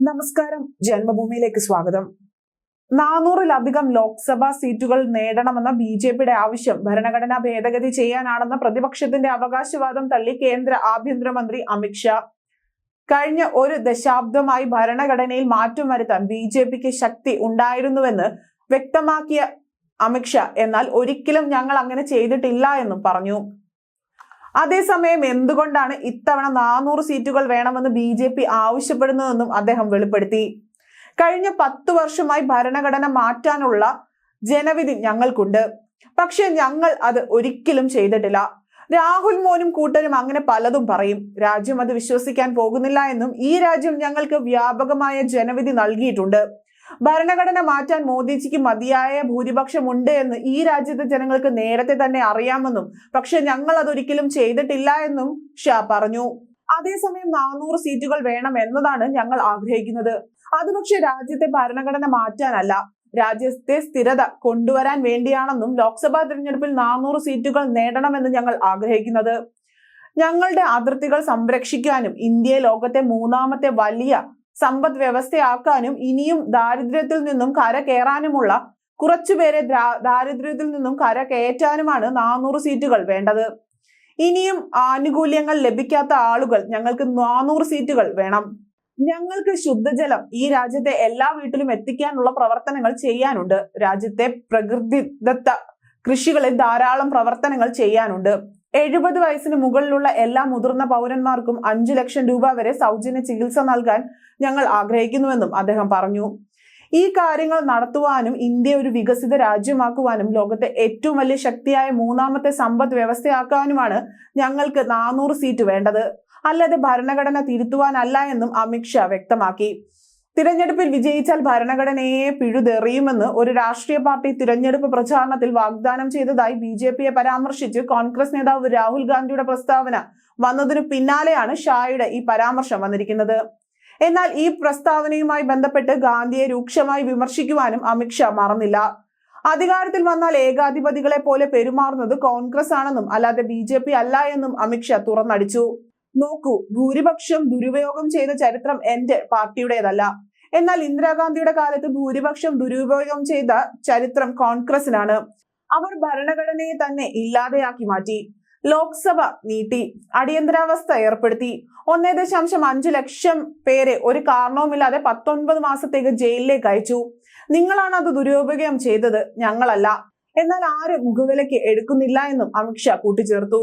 നമസ്കാരം. ജന്മഭൂമിയിലേക്ക് സ്വാഗതം. നാനൂറിലധികം ലോക്സഭാ സീറ്റുകൾ നേടണമെന്ന ബി ജെ പിയുടെ ആവശ്യം ഭരണഘടനാ ഭേദഗതി ചെയ്യാനാണെന്ന പ്രതിപക്ഷത്തിന്റെ അവകാശവാദം തള്ളി കേന്ദ്ര ആഭ്യന്തരമന്ത്രി അമിത്ഷാ കഴിഞ്ഞ ഒരു ദശാബ്ദമായി ഭരണഘടനയിൽ മാറ്റം വരുത്താൻ ബി ജെ പിക്ക് ശക്തി ഉണ്ടായിരുന്നുവെന്ന് വ്യക്തമാക്കിയ അമിത്ഷാ എന്നാൽ ഒരിക്കലും ഞങ്ങൾ അങ്ങനെ ചെയ്തിട്ടില്ല എന്നും പറഞ്ഞു. അതേസമയം എന്തുകൊണ്ടാണ് ഇത്തവണ നാനൂറ് സീറ്റുകൾ വേണമെന്ന് ബി ജെ പി ആവശ്യപ്പെടുന്നതെന്നും അദ്ദേഹം വെളിപ്പെടുത്തി. കഴിഞ്ഞ പത്തു വർഷമായി ഭരണഘടന മാറ്റാനുള്ള ജനവിധി ഞങ്ങൾക്കുണ്ട്. പക്ഷെ ഞങ്ങൾ അത് ഒരിക്കലും ചെയ്തിട്ടില്ല. രാഹുൽ മോനും കൂട്ടരും അങ്ങനെ പലതും പറയും. രാജ്യം അത് വിശ്വസിക്കാൻ പോകുന്നില്ല എന്നും ഈ രാജ്യം ഞങ്ങൾക്ക് വ്യാപകമായ ജനവിധി നൽകിയിട്ടുണ്ട്. ഭരണഘടന മാറ്റാൻ മോദിജിക്ക് മതിയായ ഭൂരിപക്ഷമുണ്ട് എന്ന് ഈ രാജ്യത്തെ ജനങ്ങൾക്ക് നേരത്തെ തന്നെ അറിയാമെന്നും പക്ഷെ ഞങ്ങൾ അതൊരിക്കലും ചെയ്തിട്ടില്ല എന്നും ഷാ പറഞ്ഞു. അതേസമയം നാനൂറ് സീറ്റുകൾ വേണം എന്നതാണ് ഞങ്ങൾ ആഗ്രഹിക്കുന്നത്. അത് പക്ഷെ രാജ്യത്തെ ഭരണഘടന മാറ്റാനല്ല രാജ്യത്തെ സ്ഥിരത കൊണ്ടുവരാൻ വേണ്ടിയാണെന്നും ലോക്സഭാ തിരഞ്ഞെടുപ്പിൽ നാനൂറ് സീറ്റുകൾ നേടണമെന്ന് ഞങ്ങൾ ആഗ്രഹിക്കുന്നത്. ഞങ്ങളുടെ അതിർത്തികൾ സംരക്ഷിക്കാനും ഇന്ത്യയെ ലോകത്തെ മൂന്നാമത്തെ വലിയ സമ്പദ് വ്യവസ്ഥയാക്കാനും ഇനിയും ദാരിദ്ര്യത്തിൽ നിന്നും കര കയറാനുമുള്ള കുറച്ചുപേരെ ദാരിദ്ര്യത്തിൽ നിന്നും കര കയറ്റാനുമാണ് നാനൂറ് സീറ്റുകൾ വേണ്ടത്. ഇനിയും ആനുകൂല്യങ്ങൾ ലഭിക്കാത്ത ആളുകൾ ഞങ്ങൾക്ക് നാനൂറ് സീറ്റുകൾ വേണം. ഞങ്ങൾക്ക് ശുദ്ധജലം ഈ രാജ്യത്തെ എല്ലാ വീട്ടിലും എത്തിക്കാനുള്ള പ്രവർത്തനങ്ങൾ ചെയ്യാനുണ്ട്. രാജ്യത്തെ പ്രകൃതിദത്ത കൃഷികളിൽ ധാരാളം പ്രവർത്തനങ്ങൾ ചെയ്യാനുണ്ട്. എഴുപത് വയസ്സിന് മുകളിലുള്ള എല്ലാ മുതിർന്ന പൗരന്മാർക്കും അഞ്ചു ലക്ഷം രൂപ വരെ സൗജന്യ ചികിത്സ നൽകാൻ ഞങ്ങൾ ആഗ്രഹിക്കുന്നുവെന്നും അദ്ദേഹം പറഞ്ഞു. ഈ കാര്യങ്ങൾ നടത്തുവാനും ഇന്ത്യ ഒരു വികസിത രാജ്യമാക്കുവാനും ലോകത്തെ ഏറ്റവും വലിയ ശക്തിയായ മൂന്നാമത്തെ സമ്പദ് വ്യവസ്ഥയാക്കാനുമാണ് ഞങ്ങൾക്ക് നാനൂറ് സീറ്റ് വേണ്ടത്. അല്ലാതെ ഭരണഘടന തിരുത്തുവാനല്ല എന്നും അമിത്ഷാ വ്യക്തമാക്കി. തിരഞ്ഞെടുപ്പിൽ വിജയിച്ചാൽ ഭരണഘടനയെ പിഴുതെറിയുമെന്ന് ഒരു രാഷ്ട്രീയ പാർട്ടി തിരഞ്ഞെടുപ്പ് പ്രചാരണത്തിൽ വാഗ്ദാനം ചെയ്തതായി ബി ജെ പിയെ പരാമർശിച്ച് കോൺഗ്രസ് നേതാവ് രാഹുൽ ഗാന്ധിയുടെ പ്രസ്താവന വന്നതിനു പിന്നാലെയാണ് ഷായുടെ ഈ പരാമർശം വന്നിരിക്കുന്നത്. എന്നാൽ ഈ പ്രസ്താവനയുമായി ബന്ധപ്പെട്ട് ഗാന്ധിയെ രൂക്ഷമായി വിമർശിക്കുവാനും അമിത്ഷാ മറന്നില്ല. അധികാരത്തിൽ വന്നാൽ ഏകാധിപതികളെ പോലെ പെരുമാറുന്നത് കോൺഗ്രസ് ആണെന്നും അല്ലാതെ ബി അല്ല എന്നും അമിത്ഷാ തുറന്നടിച്ചു. നോക്കൂ ഭൂരിപക്ഷം ദുരുപയോഗം ചെയ്ത ചരിത്രം എന്റെ പാർട്ടിയുടേതല്ല. എന്നാൽ ഇന്ദിരാഗാന്ധിയുടെ കാലത്ത് ഭൂരിപക്ഷം ദുരുപയോഗം ചെയ്ത ചരിത്രം കോൺഗ്രസിനാണ് അവർ ഭരണഘടനയെ തന്നെ ഇല്ലാതെയാക്കി മാറ്റി ലോക്സഭ നീട്ടി അടിയന്തരാവസ്ഥ ഏർപ്പെടുത്തി. ഒന്നേ ദശാംശം അഞ്ച് ലക്ഷം പേരെ ഒരു കാരണവുമില്ലാതെ പത്തൊൻപത് മാസത്തേക്ക് ജയിലിലേക്ക് അയച്ചു. നിങ്ങളാണ് അത് ദുരുപയോഗം ചെയ്തത് ഞങ്ങളല്ല. എന്നാൽ ആരും മുഖവിലയ്ക്ക് എടുക്കുന്നില്ല എന്നും അമിത്ഷാ കൂട്ടിച്ചേർത്തു.